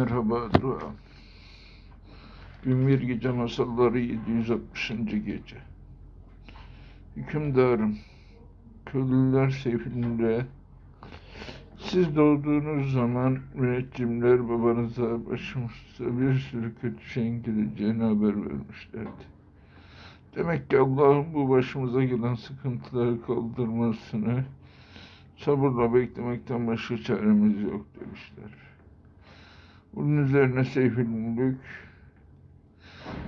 Merhaba Dua. Binbir Gece Masalları 760. Gece. Hükümdarım, köylüler sefilinde siz doğduğunuz zaman müneccimler babanıza başımızda bir sürü kötü şeyin geleceğini haber vermişlerdi. Demek ki Allah'ın bu başımıza gelen sıkıntıları kaldırmasını sabırla beklemekten başka çaremiz yok demişler. Bunun üzerine Seyfül Mülük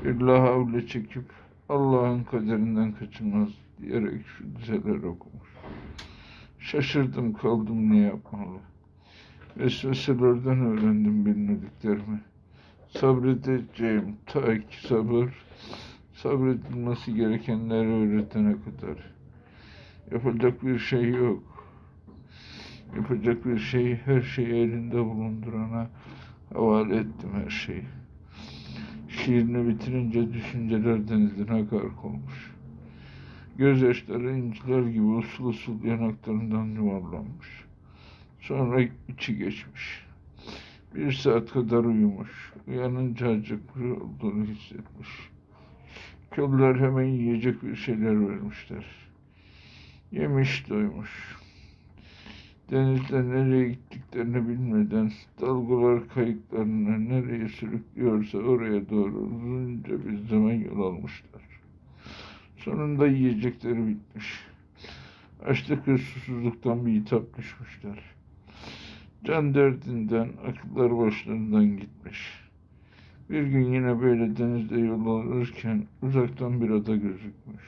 bir havle çekip Allah'ın kaderinden kaçınmaz diyerek şu dizeler okumuş. Şaşırdım kaldım ne yapmalı. Vesveselerden öğrendim bilmediklerimi. Sabredeceğim ta ki sabır, sabredilmesi gerekenleri öğretene kadar. Yapacak bir şey yok. Yapacak bir şey, her şeyi elinde bulundurana havale ettim her şeyi. Şiirini bitirince düşünceler denizine gark olmuş. Gözyaşları inciler gibi usul usul yanaklarından yuvarlanmış. Sonra içi geçmiş. Bir saat kadar uyumuş. Uyanınca acıklı olduğunu hissetmiş. Köylüler hemen yiyecek bir şeyler vermişler. Yemiş doymuş. Denizde nereye gittiklerini bilmeden dalgalar kayıklarını nereye sürüklüyorsa oraya doğru uzunca bir zaman yol almışlar. Sonunda yiyecekleri bitmiş. Açlık ve susuzluktan bir hitap düşmüşler. Can derdinden, akılları başlarından gitmiş. Bir gün yine böyle denizde yol alırken uzaktan bir ada gözükmüş.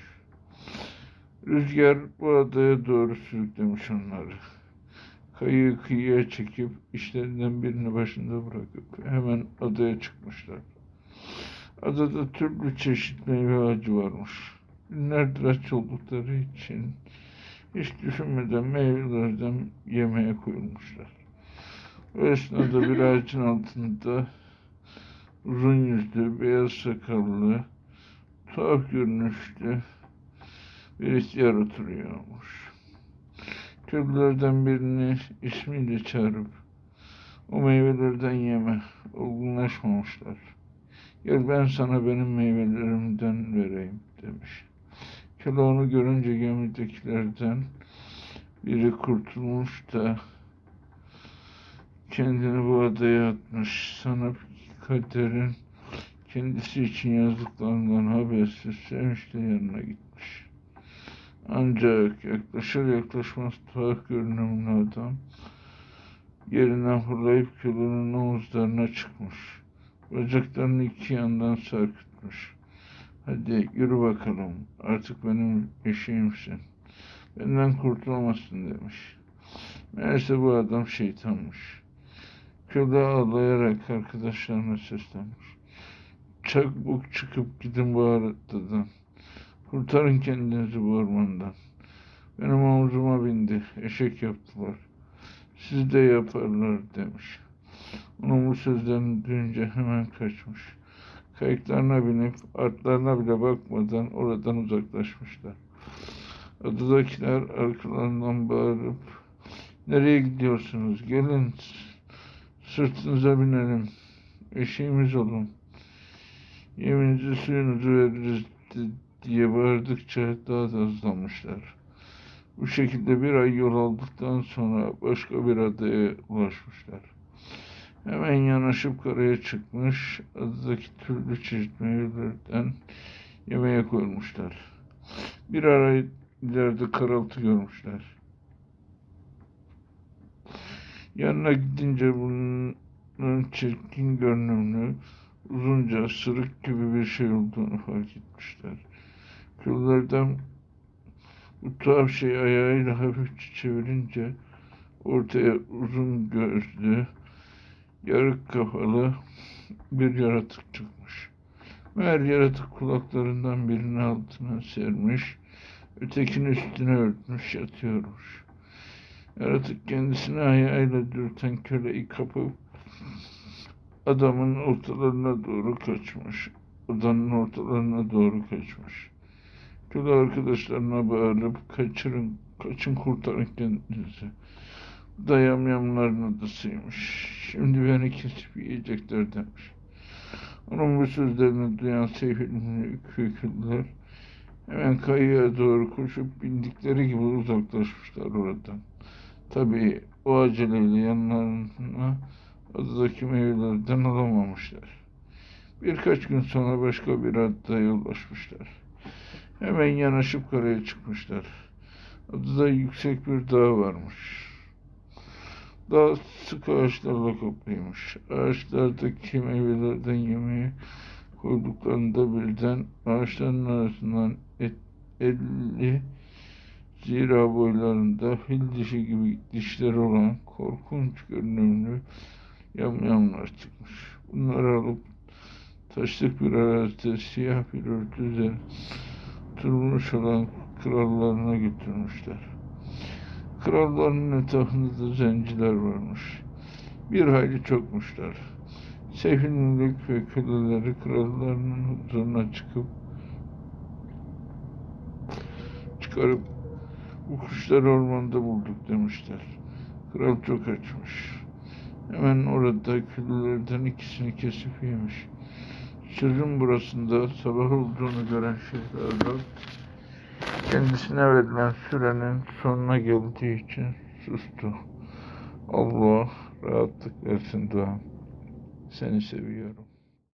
Rüzgar bu adaya doğru sürüklemiş onları. Kayığı kıyıya çekip işlerinden birini başında bırakıp hemen adaya çıkmışlar. Adada türlü çeşit meyve ağacı varmış. Günlerdir aç oldukları için hiç düşünmeden meyvelerden yemeye koyulmuşlar. O esnada bir ağacın altında uzun yüzlü, beyaz sakallı, tuhaf görünüşlü bir ihtiyar oturuyormuş. Köylülerden birini ismiyle çağırıp o meyvelerden yeme, olgunlaşmamışlar. Gel ben sana benim meyvelerimden vereyim demiş. Onu görünce gemidekilerden biri kurtulmuş da kendini bu adaya atmış. Sana kaderin kendisi için yazdıklarından habersiz sevinçle yanına gitmiş. Ancak yaklaşır yaklaşmaz tuhaf görünümlü adam yerinden fırlayıp kölenin omuzlarına çıkmış. Bacaklarını iki yandan sarkıtmış. Hadi yürü bakalım artık benim eşeğimsin. Benden kurtulamazsın demiş. Meğerse bu adam şeytanmış. Köle ağlayarak arkadaşlarına seslenmiş. Çabuk çıkıp gidin bu adadan. Kurtarın kendinizi bu ormandan. Benim omzuma bindi. Eşek yaptılar. Siz de yaparlar demiş. Onun bu sözlerini duyunca hemen kaçmış. Kayıklarına binip artlarına bile bakmadan oradan uzaklaşmışlar. Adadakiler arkalarından bağırıp nereye gidiyorsunuz? Gelin sırtınıza binelim. Eşeğimiz olun. Yeminizi suyunuzu veririz diye bağırdıkça daha da hızlanmışlar. Bu şekilde bir ay yol aldıktan sonra başka bir adaya ulaşmışlar. Hemen yanaşıp karaya çıkmış, adadaki türlü çeşit meyvelerden yemeğe koyulmuşlar. Bir ara ileride karaltı görmüşler. Yanına gidince bunun çirkin görünümlü, uzunca sırık gibi bir şey olduğunu fark etmişler. Kıllardan bu tuhaf şey ayağıyla hafifçe çevirince ortaya uzun gözlü, yarık kafalı bir yaratık çıkmış. Meğer yaratık kulaklarından birini altına sermiş, ötekini üstüne örtmüş yatıyormuş. Yaratık kendisini ayağıyla dürten köleyi kapıp adamın ortalarına doğru kaçmış. Odanın ortalarına doğru kaçmış. Köle arkadaşlarına bağırıp kaçırın, kaçın kurtarın kendinizi. Bu da yamyamların adasıymış. Şimdi beni kesip yiyecekler demiş. Onun bu sözlerini duyan Seyfettin Köküller hemen kayaya doğru koşup bindikleri gibi uzaklaşmışlar oradan. Tabii o aceleyle yanlarına adadaki meyvelerden alamamışlar. Birkaç gün sonra başka bir adada yollaşmışlar. Hemen yanaşıp karaya çıkmışlar. Adada yüksek bir dağ varmış. Dağ sık ağaçlarla kaplıymış. Ağaçlardaki meyvelerden yemeğe koyduklarında birden ağaçların arasından et, elli zira boylarında fil dişi gibi dişleri olan korkunç görünümlü yamyamlar çıkmış. Bunları alıp taşlık bir arazide siyah bir örtü üzerine oturmuş olan krallarına götürmüşler. Kralların etrafında da zenciler varmış. Bir hayli çokmuşlar. Sefillik ve köleleri krallarının huzuruna çıkıp çıkarıp bu kuşları ormanda bulduk demişler. Kral çok açmış. Hemen orada kölelerden ikisini kesip yemiş. Sırrın burasında sabah olduğunu gören Şehrazat kendisine verilen sürenin sonuna geldiği için sustu. Allah rahatlık versin Doğan. Seni seviyorum.